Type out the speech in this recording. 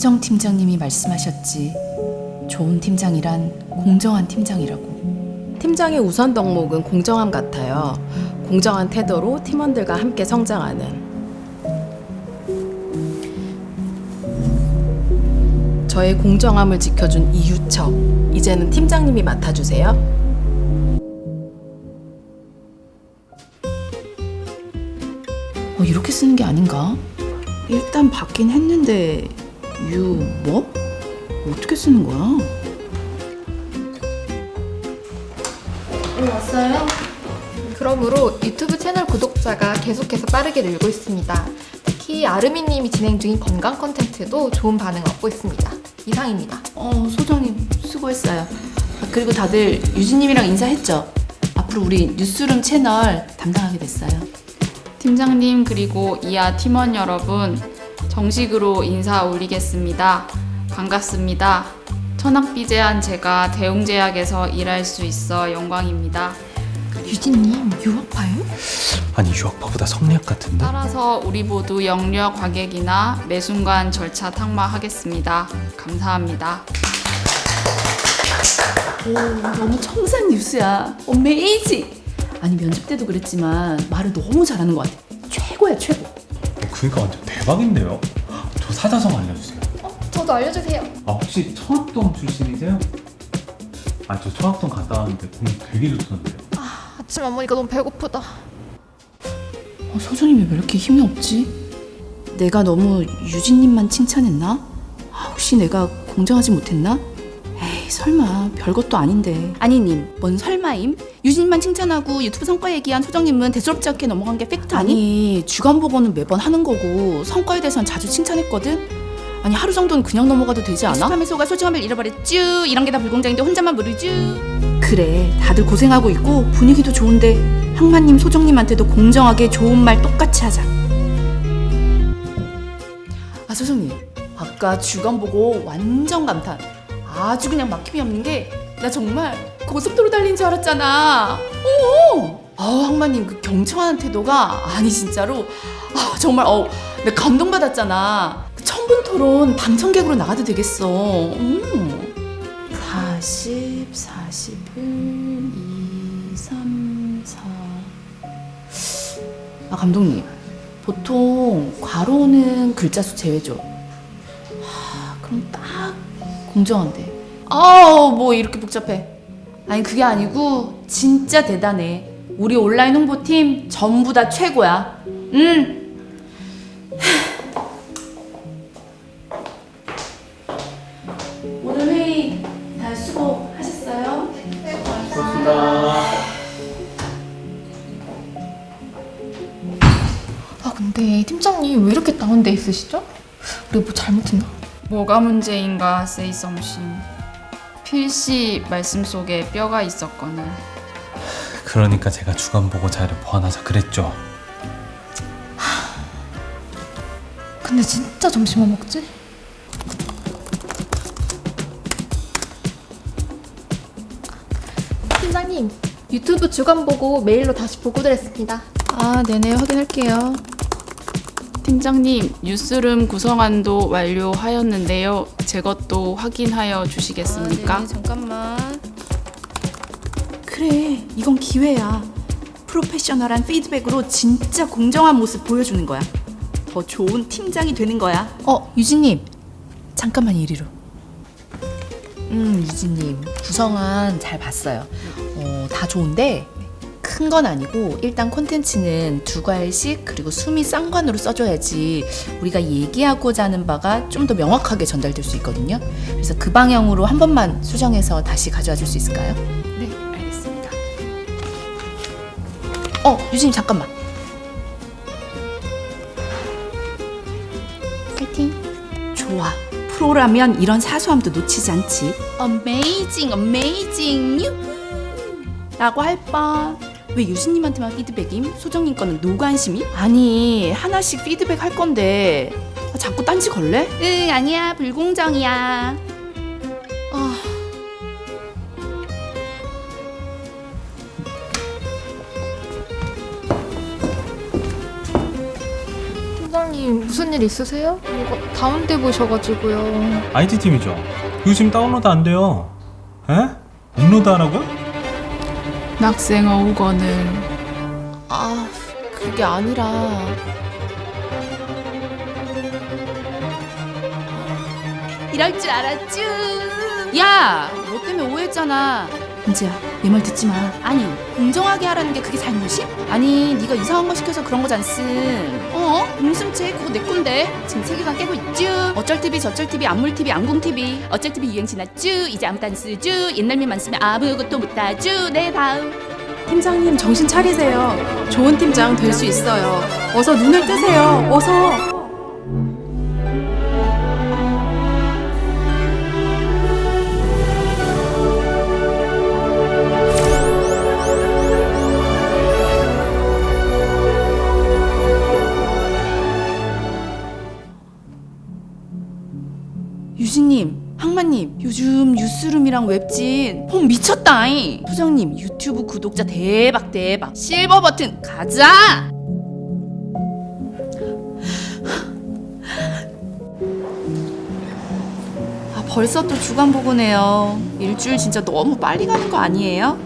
혜정 팀장님이 말씀하셨지. 좋은 팀장이란 공정한 팀장이라고. 팀장의 우선 덕목은 공정함 같아요. 공정한 태도로 팀원들과 함께 성장하는. 저의 공정함을 지켜준 이유척. 이제는 팀장님이 맡아주세요. 어, 이렇게 쓰는 게 아닌가? 일단 받긴 했는데 유 뭐? 어떻게 쓰는 거야? 왔어요? 그러므로 유튜브 채널 구독자가 계속해서 빠르게 늘고 있습니다. 특히 아르미님이 진행 중인 건강 컨텐츠도 좋은 반응 얻고 있습니다. 이상입니다. 어, 소정님 수고했어요. 아, 그리고 다들 유진님이랑 인사했죠? 앞으로 우리 뉴스룸 채널 담당하게 됐어요. 팀장님 그리고 이하 팀원 여러분 정식으로 인사 올리겠습니다. 반갑습니다. 천학비제한 제가 대웅제약에서 일할 수 있어 영광입니다. 유진님 유학파요? 아니 유학파보다 성리학 같은데? 따라서 우리 모두 영려 과객이나 매 순간 절차 탁마하겠습니다. 감사합니다. 오, 너무 청산 뉴스야. 어메이징! 아니 면접 때도 그랬지만 말을 너무 잘하는 것 같아. 최고야 최고. 그니까 완전 대박인데요? 저 사자성 알려주세요 어, 저도 알려주세요. 아 혹시 청학동 출신이세요? 아 저 청학동 갔다 왔는데 공부 되게 좋던데요 아침 안 먹으니까 너무 배고프다. 어, 소정님이 왜 이렇게 힘이 없지? 내가 너무 유진님만 칭찬했나? 아, 혹시 내가 공정하지 못했나? 에이 설마. 별것도 아닌데. 아니님. 뭔 설마임? 유진님만 칭찬하고 유튜브 성과 얘기한 소정님은 대수롭지 않게 넘어간 게 팩트 아니? 아니 주간 보고는 매번 하는 거고 성과에 대해선 자주 칭찬했거든? 아니 하루 정도는 그냥 넘어가도 되지 않아? 익숙함의 소가 소중함을 잃어버렸쥬 이런 게 다 불공정인데 혼자만 모르쥬 그래 다들 고생하고 있고 분위기도 좋은데 항마님 소정님한테도 공정하게 좋은 말 똑같이 하자. 아 소정님. 아까 주간 보고 완전 감탄 아주 그냥 막힘이 없는 게 나 정말 고속도로 달린 줄 알았잖아 오! 아 항마님 그 경청하는 태도가 아니 진짜로 아 정말 어 내가 감동받았잖아 그 천분 토론 방청객으로 나가도 되겠어 음. 40, 41, 2, 3, 4. 아, 감독님. 보통 괄호는 글자 수 제외죠. 하, 그럼 딱 공정한데. 아우, 뭐 이렇게 복잡해. 아니, 그게 아니고 진짜 대단해. 우리 온라인 홍보팀 전부 다 최고야. 응. 오늘 회의 다 수고하셨어요? 아 근데 팀장님 왜 이렇게 다운돼 있으시죠? 우리 뭐 잘못했나? 뭐가 문제인가 say something. 필시 말씀 속에 뼈가 있었거늘. 그러니까 제가 주간 보고 자료 보완하자 그랬죠 근데 진짜 점심 뭐 먹지? 팀장님 유튜브 주간 보고 메일로 다시 보고드렸습니다. 아, 네네 확인할게요. 팀장님, 뉴스룸 구성안도 완료하였는데요. 제 것도 확인하여 주시겠습니까? 잠깐만. 그래, 이건 기회야. 프로페셔널한 피드백으로 진짜 공정한 모습 보여주는 거야. 더 좋은 팀장이 되는 거야. 어, 유진님. 잠깐만 이리로. 음, 유진님. 구성안 잘 봤어요. 어, 다 좋은데 큰 건 아니고 일단 콘텐츠는 두 과일씩 그리고 숨이 쌍관으로 써줘야지 우리가 얘기하고자 하는 바가 좀 더 명확하게 전달될 수 있거든요. 그래서 그 방향으로 한 번만 수정해서 다시 가져와 줄 수 있을까요? 네, 알겠습니다. 어, 유진님 잠깐만. 파이팅. 좋아. 프로라면 이런 사소함도 놓치지 않지. 어메이징, 어메이징, 유후. 라고 할 뻔. 왜 유진님한테만 피드백임? 소정님 거는 노관심이? 아니 하나씩 피드백 할 건데 아, 자꾸 딴지 걸래? 응 아니야 불공정이야. 아 팀장님 무슨 일 있으세요? 뭐가 다운돼 보셔가지고요. IT 팀이죠. 요즘 다운로드 안 돼요. 에? 업로드 하라고요? 낙생어 5권을 아, 그게 아니라 이럴 줄 알았쥬. 야, 너 때문에 오해했잖아. 은지야, 내 말 듣지 마. 아니, 공정하게 하라는 게 그게 잘못이? 아니, 네가 이상한 거 시켜서 그런 거잖슨. 어? 음슴체 그거 내 건데. 지금 세계관 깨고 있쥬. 어쩔 TV, 저쩔 TV, 안물 TV, 안궁 TV. 어쩔 TV 유행 지났쥬. 이제 아무도 안 쓰쥬. 옛날만 쓰면 아무것도 못하쥬. 네, 다음. 팀장님 정신 차리세요. 좋은 팀장 될 수 있어요. 어서 눈을 뜨세요. 어서. 뉴스룸이랑 웹진 폼 미쳤다잉. 소장님, 유튜브 구독자 대박 대박. 실버 버튼 가자. 아, 벌써 또 주간 보고네요. 일주일 진짜 너무 빨리 가는 거 아니에요?